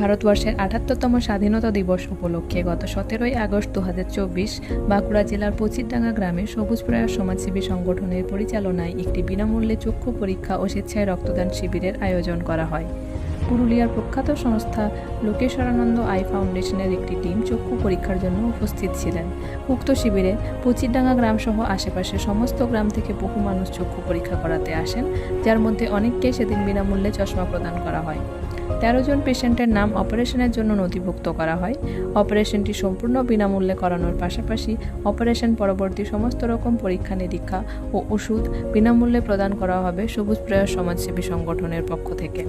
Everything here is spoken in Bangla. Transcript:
ভারতবর্ষের আটাত্তরতম স্বাধীনতা দিবস উপলক্ষে গত সতেরোই আগস্ট দু হাজার চব্বিশ বাঁকুড়া জেলার পচিরডাঙ্গা গ্রামে সবুজ প্রয়াস সমাজসেবী সংগঠনের পরিচালনায় একটি বিনামূল্যে চক্ষু পরীক্ষা ও স্বেচ্ছায় রক্তদান শিবিরের আয়োজন করা হয়। পুরুলিয়ার প্রখ্যাত সংস্থা লোকেশ্বরানন্দ আই ফাউন্ডেশনের একটি টিম চক্ষু পরীক্ষার জন্য উপস্থিত ছিলেন। উক্ত শিবিরে পচিরডাঙ্গা গ্রামসহ আশেপাশের সমস্ত গ্রাম থেকে বহু মানুষ চক্ষু পরীক্ষা করাতে আসেন, যার মধ্যে অনেককে সেদিন বিনামূল্যে চশমা প্রদান করা হয়। তেরো জন পেশেন্টের নাম অপারেশনের জন্য নথিভুক্ত করা হয়। অপারেশনটি সম্পূর্ণ বিনামূল্যে করানোর পাশাপাশি অপারেশন পরবর্তী সমস্ত রকম পরীক্ষা, নিরীক্ষা ও ওষুধ বিনামূল্যে প্রদান করা হবে সবুজ প্রয়াস সমাজসেবী সংগঠনের পক্ষ থেকে।